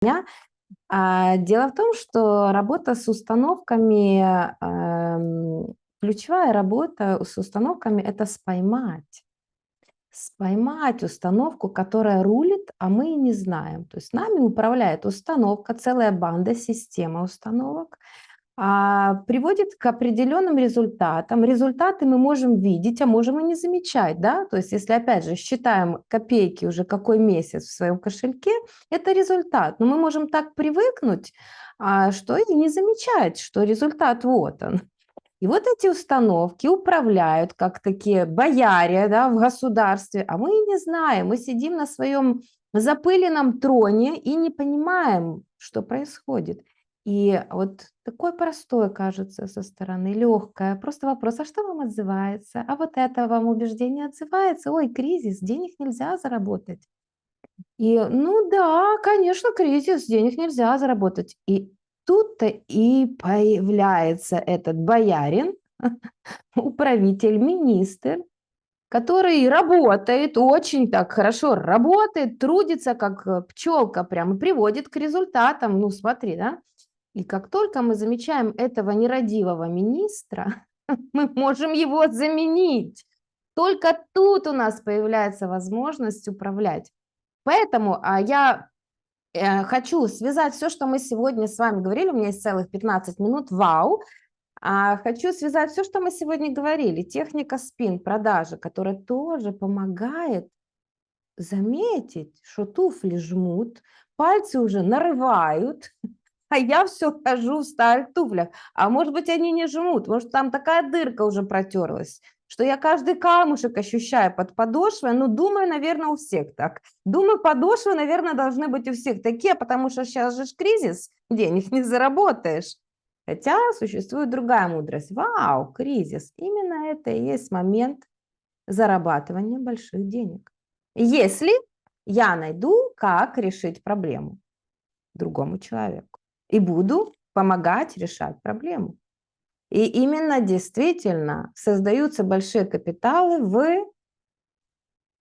дня. А, Дело в том, что работа с установками, ам, ключевая работа с установками– это споймать. Споймать установку, которая рулит, а мы и не знаем. То есть нами управляет установка, целая банда, система установок, приводит к определенным результатам. Результаты мы можем видеть, а можем и не замечать, да? То есть если, опять же, считаем копейки уже какой месяц в своем кошельке, это результат. Но мы можем так привыкнуть, а, что и не замечать, что результат вот он. И вот эти установки управляют как такие бояре да, в государстве, а мы не знаем, мы сидим на своем запыленном троне и не понимаем, что происходит. И вот такой простой кажется со стороны, легкое, просто вопрос, а что вам отзывается? А вот это вам убеждение отзывается? Ой, кризис, денег нельзя заработать. И, ну да, конечно, кризис, денег нельзя заработать. И тут-то и появляется этот боярин, управитель, министр, который работает, очень так хорошо работает, трудится, как э, пчелка, прямо приводит к результатам. Ну, смотри, да? И как только мы замечаем этого нерадивого министра, мы можем его заменить. Только тут у нас появляется возможность управлять. Поэтому а, я э, хочу связать все, что мы сегодня с вами говорили. У меня есть целых 15 минут. Вау! А, хочу связать все, что мы сегодня говорили. Техника спин, продажи, которая тоже помогает заметить, что туфли жмут, пальцы уже нарывают, а я все хожу в старых туфлях. А может быть, они не жмут, может, там такая дырка уже протерлась, что я каждый камушек ощущаю под подошвой. Ну, думаю, наверное, у всех так. Думаю, подошвы, наверное, должны быть у всех такие, потому что сейчас же кризис, денег не заработаешь. Хотя существует другая мудрость. Вау, кризис. Именно это и есть момент зарабатывания больших денег. Если я найду, как решить проблему другому человеку и буду помогать решать проблему. И именно действительно создаются большие капиталы в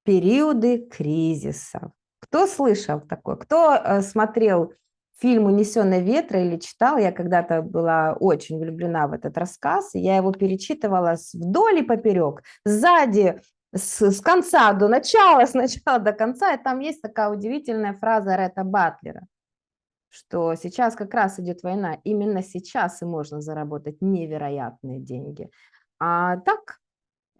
периоды кризисов. Кто слышал такое? Кто э, смотрел фильм «Унесенные ветра» или читал? Я когда-то была очень влюблена в этот рассказ, я его перечитывала вдоль и поперек, сзади, с, с конца до начала, с начала до конца, и там есть такая удивительная фраза Ретта Батлера – что сейчас как раз идет война, именно сейчас и можно заработать невероятные деньги. А так,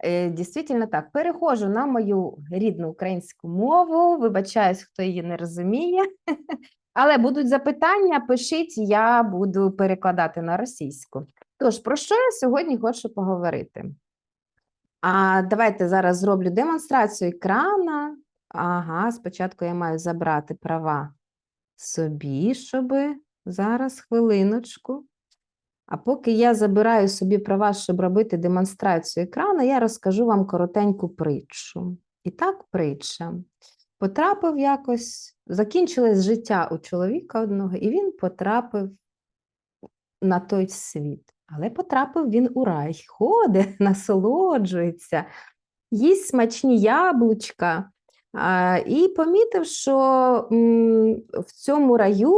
э, дійсно так, перехожу на мою рідну українську мову, вибачаюсь, хто її не розуміє. Але будуть запитання, пишіть, я буду перекладати на російську. Тож, про що я сьогодні хочу поговорити? А Давайте зараз зроблю демонстрацію екрана. Ага, спочатку я маю забрати права собі, щоби зараз хвилиночку. А поки я забираю собі права, щоб робити демонстрацію екрану, я розкажу вам коротеньку притчу. І так, притча. Потрапив якось, закінчилось життя у чоловіка одного, і він потрапив на той світ. Але потрапив він у рай, ходить, насолоджується, їсть смачні яблучка, і помітив, що в цьому раю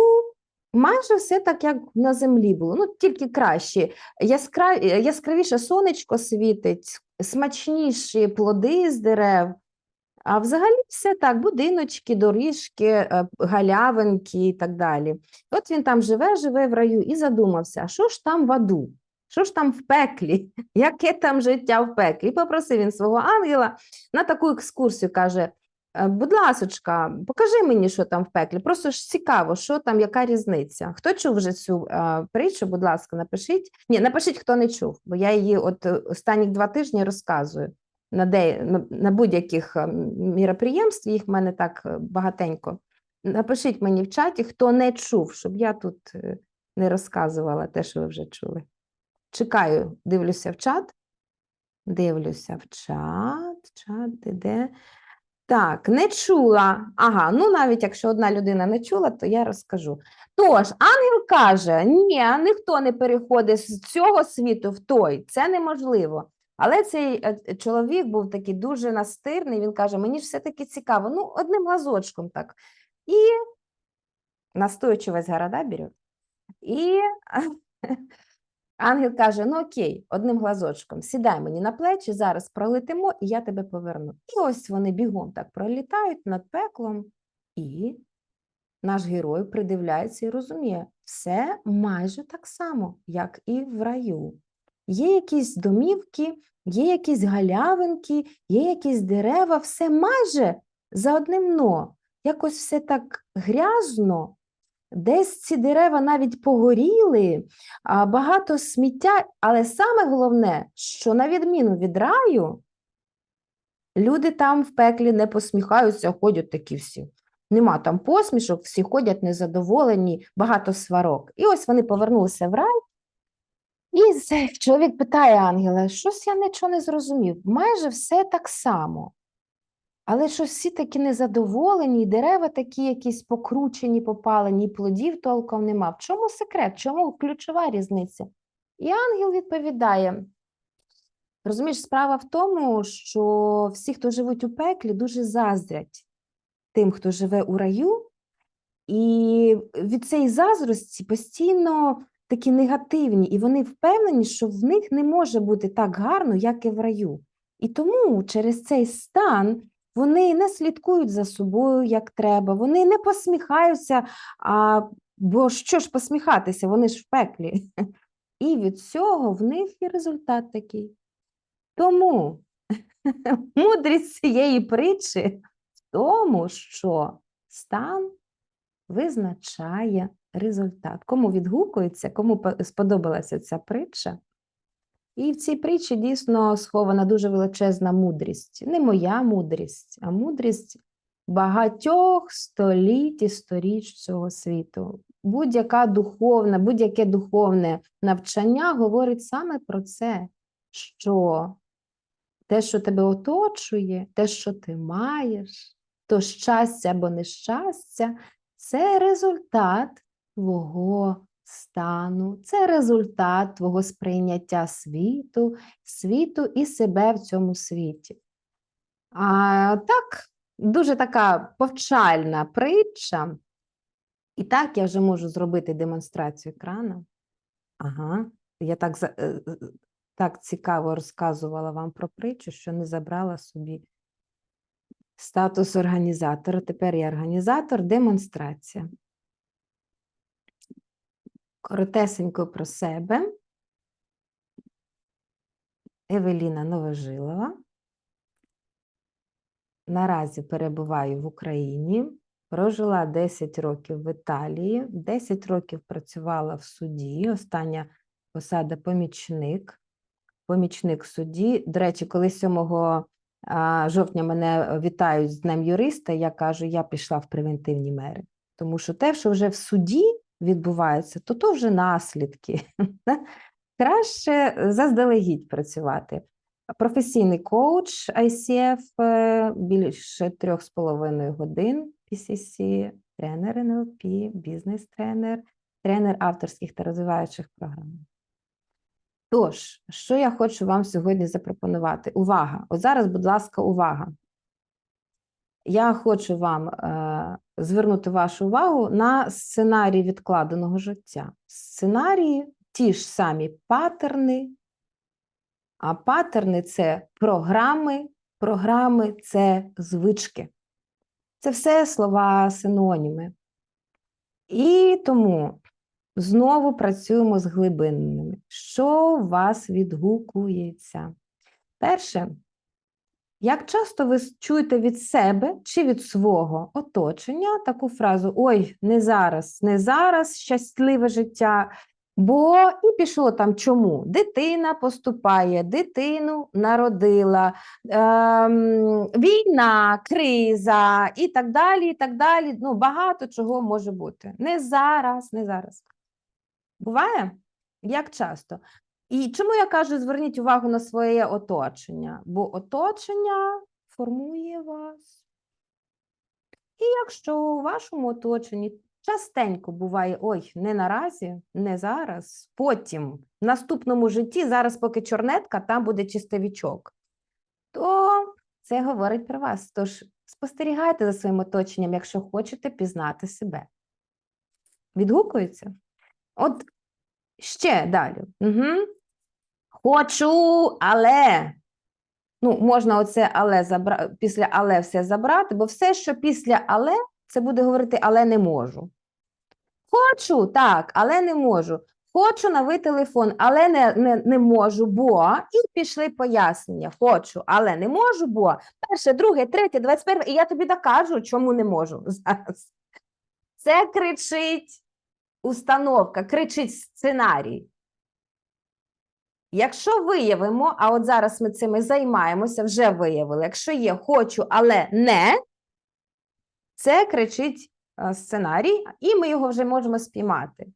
майже все так, як на землі було, ну тільки краще. Яскраві, яскравіше сонечко світить, смачніші плоди з дерев. А взагалі все так: будиночки, доріжки, е, галявинки і так далі. От він там живе, живе в раю і задумався, а що ж там в аду? Що ж там в пеклі? Яке там життя в пеклі? І попросив він свого ангела на таку екскурсію, каже: будь ласочка, покажи мені, що там в пеклі. Просто ж цікаво, що там, яка різниця. Хто чув вже цю а, притчу, будь ласка, напишіть. Ні, напишіть, хто не чув, бо я її от е, останні два тижні розказую на де, на, будь-яких міроприємств, їх в мене так е, багатенько. Напишіть мені в чаті, хто не чув, щоб я тут не розказувала те, що ви вже чули. Чекаю, дивлюся в чат. Дивлюся в чат, чат, де де. Так, не чула. Ага, ну навіть якщо одна людина не чула, то я розкажу. Тож, ангел каже: ні, ніхто не переходить з цього світу в той, це неможливо. Але цей е, чоловік був такий дуже настирний, він каже: мені ж все-таки цікаво, ну, одним глазочком так. І настойчивость города берет. І ангел каже: ну окей, одним глазочком, сідай мені на плечі, зараз пролетимо, і я тебе поверну. І ось вони бігом так пролітають над пеклом, і наш герой придивляється і розуміє, все майже так само, як і в раю. Є якісь домівки, є якісь галявинки, є якісь дерева, все майже за одним но. Якось все так грязно, десь ці дерева навіть погоріли, багато сміття, але саме головне, що на відміну від раю, люди там в пеклі не посміхаються, ходять такі всі. Нема там посмішок, всі ходять незадоволені, багато сварок. І ось вони повернулися в рай. І чоловік питає ангела: щось я нічого не зрозумів. Майже все так само. Але щось всі такі незадоволені, і дерева такі якісь покручені, попалені, і плодів толком нема. В чому секрет? В чому ключова різниця? І ангел відповідає: розумієш, справа в тому, що всі, хто живуть у пеклі, дуже заздрять тим, хто живе у раю, і від цієї заздрості постійно такі негативні, і вони впевнені, що в них не може бути так гарно, як і в раю. І тому через цей стан вони не слідкують за собою як треба, вони не посміхаються, а, бо що ж посміхатися, вони ж в пеклі. І від цього в них і результат такий. Тому мудрість цієї притчі в тому, що стан визначає результат. Кому відгукується, кому сподобалася ця притча. І в цій притчі дійсно схована дуже величезна мудрість. Не моя мудрість, а мудрість багатьох століть і сторіч цього світу. Будь-яка духовна, будь-яке духовне навчання говорить саме про це, що те, що тебе оточує, те, що ти маєш, то щастя або нещастя, це результат твого стану, це результат твого сприйняття світу, світу і себе в цьому світі. А так, дуже така повчальна притча. І так я вже можу зробити демонстрацію екрану. Ага, я так, е, е, так цікаво розказувала вам про притчу, що не забрала собі статус організатора. Тепер я організатор, демонстрація. Коротесенько про себе. Евеліна Новожилова. Наразі перебуваю в Україні. Прожила 10 років в Італії, 10 років працювала в суді. Остання посада помічник. Помічник судді. До речі, коли 7 жовтня мене вітають з Днем юриста, я кажу, я пішла в превентивні мери. Тому що те, що вже в суді відбувається, то то вже наслідки. Краще заздалегідь працювати. Професійний коуч ICF е, більше трьох з половиною годин PCC, тренер NLP, бізнес-тренер, тренер авторських та розвиваючих програм. Тож, що я хочу вам сьогодні запропонувати? Увага! От зараз, будь ласка, увага. Я хочу вам е, звернути вашу увагу на сценарій відкладеного життя. Сценарії ті ж самі паттерни, а паттерни це програми, програми це звички. Це все слова синоніми. І тому знову працюємо з глибинними. Що у вас відгукується? Перше, як часто ви чуєте від себе чи від свого оточення таку фразу: Ой, не зараз, не зараз щасливе життя, бо і пішло там чому? Дитина поступає, дитину народила, ем, війна, криза і так далі. і так далі. Ну, багато чого може бути. Не зараз, не зараз. Буває? Як часто? І чому я кажу, зверніть увагу на своє оточення? Бо оточення формує вас. І якщо у вашому оточенні частенько буває, ой, не наразі, не зараз, потім, в наступному житті, зараз, поки чорнетка, там буде чистовічок, то це говорить про вас. Тож спостерігайте за своїм оточенням, якщо хочете пізнати себе. Відгукується? От ще далі. Угу. Хочу, але. Ну, можна оце але забра... після але все забрати, бо все, що після але, це буде говорити але не можу. Хочу, так, але не можу. Хочу новий телефон, але не, не, не можу, бо. І пішли пояснення. Хочу, але не можу, бо. Перше, друге, третє, двадцять перше. І я тобі докажу, чому не можу зараз. Це кричить установка, кричить сценарій. Якщо виявимо, а от зараз ми цим і займаємося, вже виявили, якщо є хочу, але не, це кричить е, сценарій, і ми його вже можемо спіймати.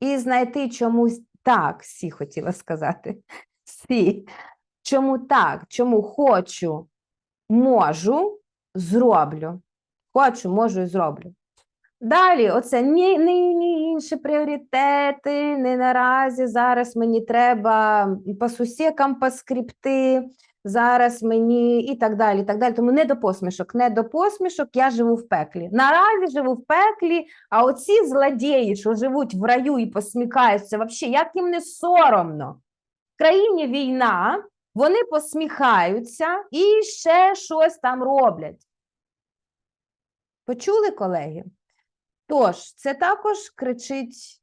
І знайти чомусь так, сі хотіла сказати. Сі. Чому так? Чому хочу, можу, зроблю. Хочу, можу і зроблю. Далі, оце ні, ні, ні інші пріоритети, не наразі. Зараз мені треба по сусікам поскріпти, зараз мені і так далі. і так далі. Тому не до посмішок, не до посмішок, я живу в пеклі. Наразі живу в пеклі, а оці злодії, що живуть в раю і посміхаються, взагалі, як їм не соромно. В країні війна, вони посміхаються і ще щось там роблять. Почули, колеги? Тож, це також кричить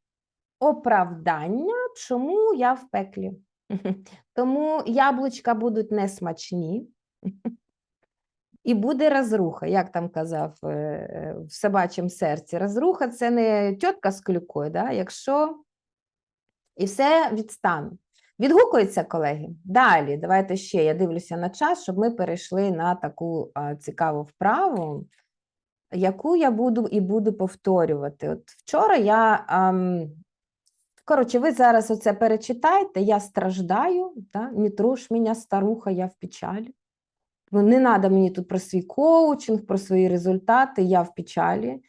оправдання, чому я в пеклі. Тому яблучка будуть несмачні, і буде розруха, як там казав е, е, в собачому серці. Розруха це не тітка з клюкою, да? якщо і все відстане. Відгукується, колеги? Далі, давайте ще я дивлюся на час, щоб ми перейшли на таку цікаву вправу яку я буду і буду повторювати. От вчора я. Ам, коротше, ви зараз оце перечитайте, я страждаю, да? не труш мене старуха, я в печалі. Ну, Не треба мені тут про свій коучинг, про свої результати, я в печалі.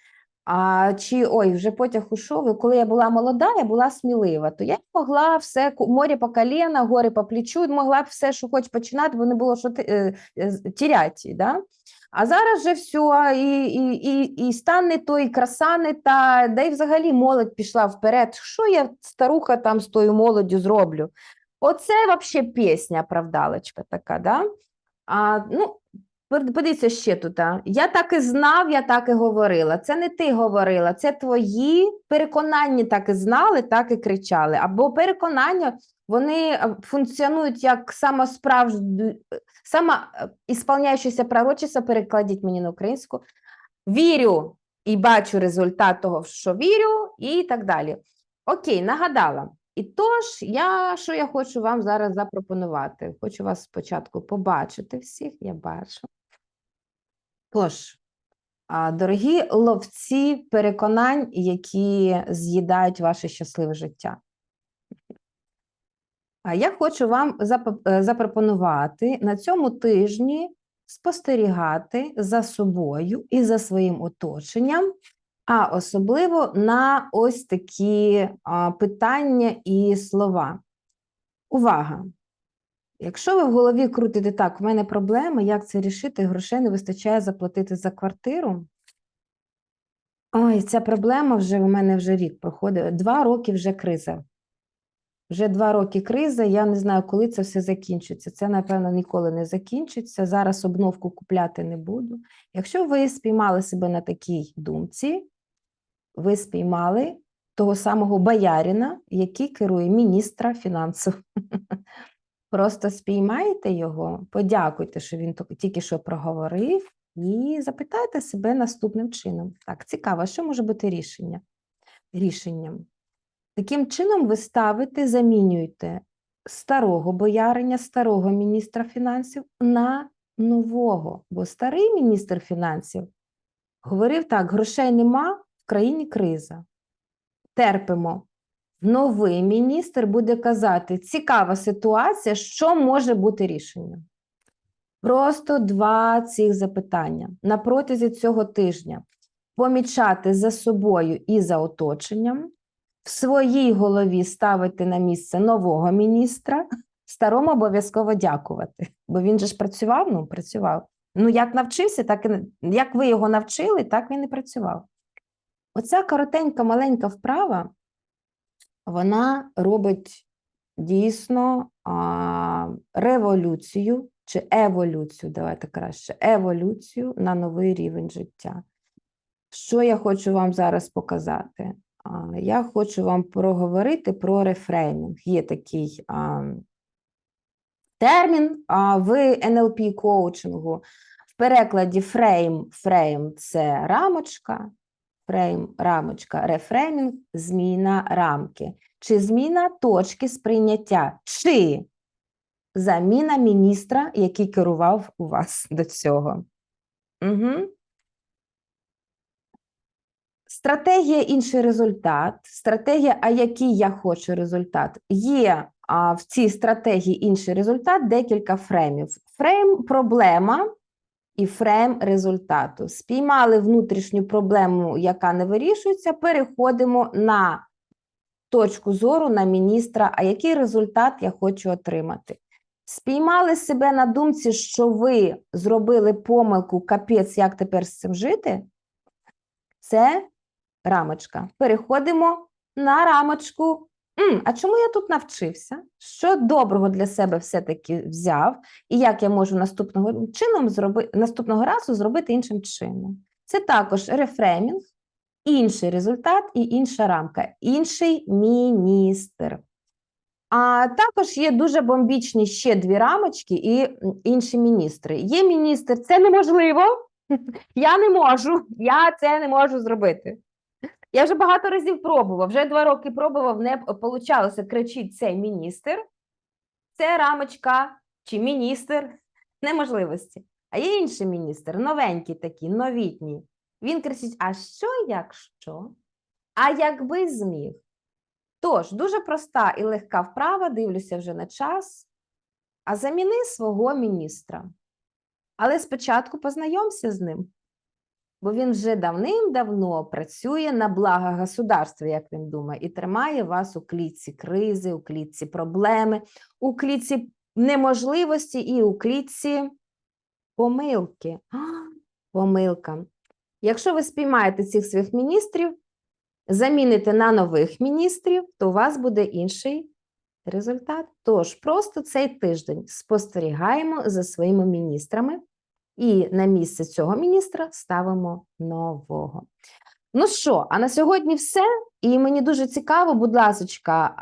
А чи ой, вже потяг ушов, і коли я була молода, я була смілива, то я могла все море по коліна, гори по плечу, могла б все, що хоч починати, бо не було що е, е, тіряти. Да? А зараз же все, і і, і, і стан не той, і краса не та, да й взагалі молодь пішла вперед. Що я старуха там з тою молоддю зроблю? Оце взагалі пісня, правдалочка така. да? А, ну, Подивіться ще тут. А. Я так і знав, я так і говорила. Це не ти говорила, це твої переконання так і знали, так і кричали. Або переконання вони е, функціонують як сама е, ісполняючися пророчиця, перекладіть мені на українську. Вірю і бачу результат того, що вірю, і так далі. Окей, нагадала. І тож, я що я хочу вам зараз запропонувати? Хочу вас спочатку побачити всіх, я бачу. Тож, дорогі ловці переконань, які з'їдають ваше щасливе життя. Я хочу вам е, запропонувати на цьому тижні спостерігати за собою і за своїм оточенням, а особливо на ось такі питання і слова. Увага! Якщо ви в голові крутите так, в мене проблеми, як це рішити, грошей не вистачає заплатити за квартиру. Ой, ця проблема вже у мене вже рік проходить. Два роки вже криза. Вже два роки криза, я не знаю, коли це все закінчиться. Це, напевно, ніколи не закінчиться. Зараз обновку купляти не буду. Якщо ви спіймали себе на такій думці, ви спіймали того самого боярина, який керує міністра фінансів. Просто спіймайте його, подякуйте, що він тільки що проговорив, і запитайте себе наступним чином. Так, цікаво, що може бути рішення? рішенням? Таким чином, ви ставите, замінюєте старого бояриня, старого міністра фінансів на нового. Бо старий міністр фінансів говорив так: грошей нема, в країні криза. Терпимо. Новий міністр буде казати: цікава ситуація, що може бути рішенням. Просто два цих запитання на протязі цього тижня помічати за собою і за оточенням, в своїй голові ставити на місце нового міністра, старому обов'язково дякувати. Бо він же ж працював, ну працював. Ну, як навчився, так і як ви його навчили, так він і працював. Оця коротенька маленька вправа, вона робить дійсно а, революцію чи еволюцію, давайте краще, еволюцію на новий рівень життя. Що я хочу вам зараз показати? А, Я хочу вам проговорити про рефреймінг. Є такий а, термін а, в NLP коучингу. В перекладі фрейм, фрейм це рамочка, фрейм, рамочка, рефреймінг, зміна рамки, чи зміна точки сприйняття, чи заміна міністра, який керував у вас до цього. Угу. Стратегія інший результат. Стратегія, а який я хочу результат? Є а, в цій стратегії інший результат декілька фреймів. Фрейм проблема і фрейм результату. Спіймали внутрішню проблему, яка не вирішується, переходимо на точку зору на міністра, а який результат я хочу отримати. Спіймали себе на думці, що ви зробили помилку, капець, як тепер з цим жити? Це рамочка. Переходимо на рамочку. М, а чому я тут навчився? Що доброго для себе все-таки взяв, і як я можу наступного чином зроби, наступного разу зробити іншим чином? Це також рефреймінг, інший результат і інша рамка, інший міністр. А також є дуже бомбічні ще дві рамочки і інші міністри. Є міністр, це неможливо. Я не можу, я це не можу зробити. Я вже багато разів пробував, вже два роки пробував, не получалося, кричить цей міністр. Це рамочка чи міністр неможливості. А є інший міністр, новенький такий, новітній. Він кричить: А що, якщо? А якби зміг? Тож, дуже проста і легка вправа, дивлюся вже на час. А заміни свого міністра. Але спочатку познайомся з ним, бо він вже давним-давно працює на благо государства, як він думає, і тримає вас у клітці кризи, у клітці проблеми, у клітці неможливості і у клітці помилки. А, Помилка. Якщо ви спіймаєте цих своїх міністрів, заміните на нових міністрів, то у вас буде інший результат. Тож просто цей тиждень спостерігаємо за своїми міністрами і на місце цього міністра ставимо нового. Ну що, а на сьогодні все. І мені дуже цікаво, будь ласка,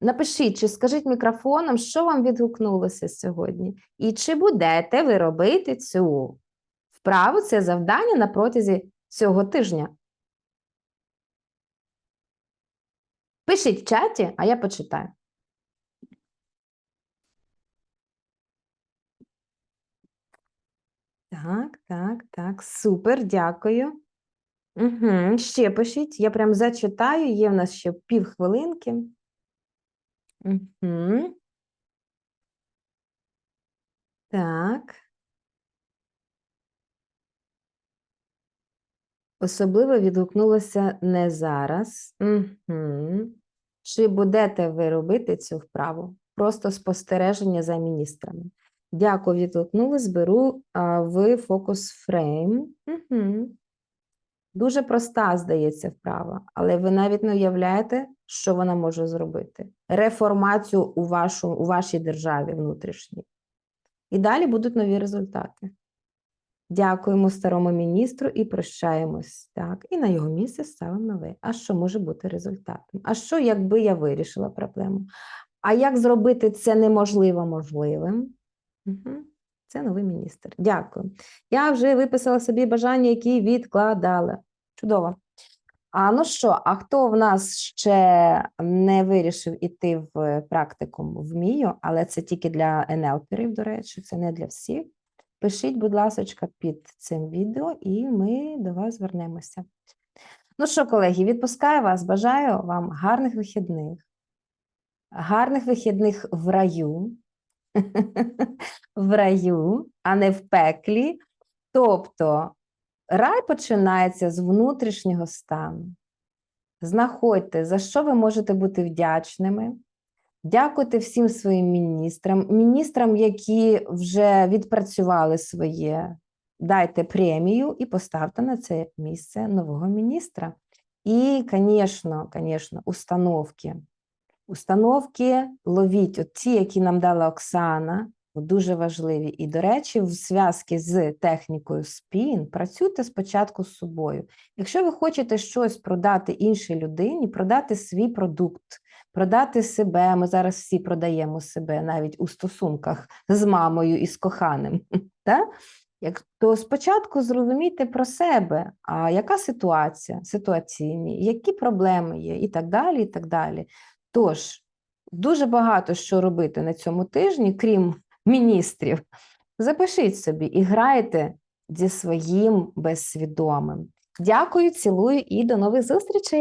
напишіть чи скажіть мікрофоном, що вам відгукнулося сьогодні, і чи будете ви робити цю вправу, це завдання на протязі цього тижня. Пишіть в чаті, а я почитаю. Так, так, так, супер, дякую. Угу, ще пишіть, я прям зачитаю, є в нас ще півхвилинки. Угу. Так. Особливо відгукнулося не зараз. Угу. Чи будете ви робити цю вправу? Просто спостереження за міністрами. Дякую, відгукнули. Зберу а, в фокус фрейм. Угу. Дуже проста, здається, вправа, але ви навіть не уявляєте, що вона може зробити. Реформацію у, вашу, у вашій державі внутрішній. І далі будуть нові результати. Дякуємо старому міністру і прощаємось. Так, і на його місце ставимо нове. А що може бути результатом? А що, якби я вирішила проблему? А як зробити це неможливо можливим? Угу. Це новий міністр. Дякую. Я вже виписала собі бажання, які відкладала. Чудово. А ну що, а хто в нас ще не вирішив іти в практикум вмію, але це тільки для НЛПерів, до речі, це не для всіх. Пишіть, будь ласка, під цим відео, і ми до вас звернемося. Ну що, колеги, відпускаю вас. Бажаю вам гарних вихідних, гарних вихідних в раю, в раю, а не в пеклі. Тобто рай починається з внутрішнього стану. Знаходьте, за що ви можете бути вдячними. Дякуйте всім своїм міністрам, міністрам, які вже відпрацювали своє. Дайте премію і поставте на це місце нового міністра. І, звісно, установки. Установки ловіть, от які нам дала Оксана, дуже важливі. І, до речі, в зв'язку з технікою спін працюйте спочатку з собою. Якщо ви хочете щось продати іншій людині, продати свій продукт, продати себе, ми зараз всі продаємо себе навіть у стосунках з мамою і з коханим. Як, то спочатку зрозумійте про себе, а яка ситуація, ситуаційні, які проблеми є, і так далі, і так далі. Тож, дуже багато що робити на цьому тижні, крім міністрів. Запишіть собі і грайте зі своїм безсвідомим. Дякую, цілую і до нових зустрічей!